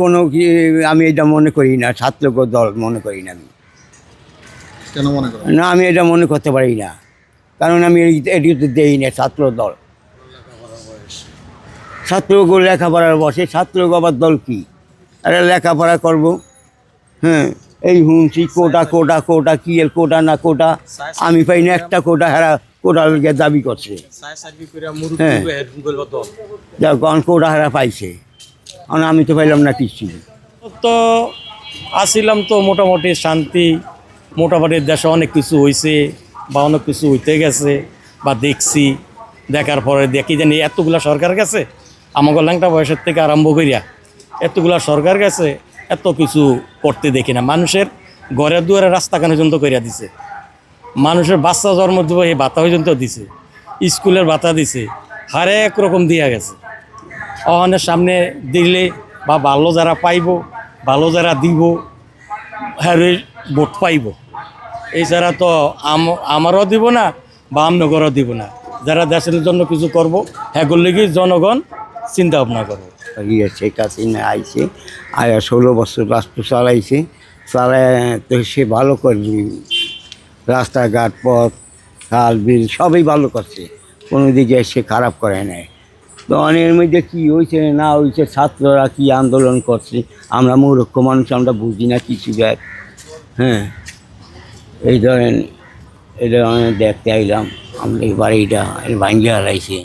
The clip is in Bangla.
কোনো কি আমি এটা মনে করি না ছাত্র দল মনে করি না আমি। কেন মনে করেন? না আমি এটা মনে করতে পারি না। কারণ আমি এটিতে দেই না ছাত্র দল। ছাত্রকে লেখাপড়ার বসে ছাত্রকে আবার দল কি? আরে লেখাপড়া করব। হ্যাঁ এই শুনছি কোটা কোটা কোটা কি এর কোটা না কোটা আমি পাই না একটা কোটা হেরা কোটা দাবি করছে। হ্যাঁ। কোটা হেরা পাইছে। আমি তো পাইলাম না কিছু। তো আসিলাম তো মোটামুটি শান্তি, মোটামুটি দেশে অনেক কিছু হয়েছে বা অনেক কিছু হইতে গেছে বা দেখছি। দেখার পরে দেখি জানি এতগুলা সরকার গেছে আমাকে ল্যাংটা বয়সের থেকে আরম্ভ করিয়া এতগুলা সরকার গেছে, এত কিছু করতে দেখি না। মানুষের ঘরে দুয়ারে রাস্তাখানে পর্যন্ত করিয়া দিছে? মানুষের বাচ্চা জন্ম দিব এই ভাতা পর্যন্ত দিছে, স্কুলের ভাতা দিছে হরেক রকম দিয়া গেছে। অহনের সামনে দিলে বা ভালো যারা পাইব, ভালো যারা দিব হ্যাঁ ভোট পাইব। এছাড়া তো আম- আমারও দিব না বা আমনগরও দিব না। যারা দেশের জন্য কিছু করব হ্যাঁ করলে কি জনগণ চিন্তা ভাবনা করব। ইয়ে শেখ হাসিনা আইছে আর ষোলো বছর রাষ্ট্র চালাইছে, চালায় তো সে ভালো করবে। রাস্তাঘাট, পথ, খাল, বিল, সবই ভালো করছে। কোনো দিকে সে খারাপ করে নাই। তো অনেকের মধ্যে কী হয়েছে না হয়েছে, ছাত্ররা কি আন্দোলন করছে? আমরা মূর্খ মানুষ, আমরা বুঝি না কিছু দেখ হ্যাঁ এই ধরেন, এই ধরনের দেখতে আইলাম, আমরা এবার এইটা ভাঙ্গে হারাইছে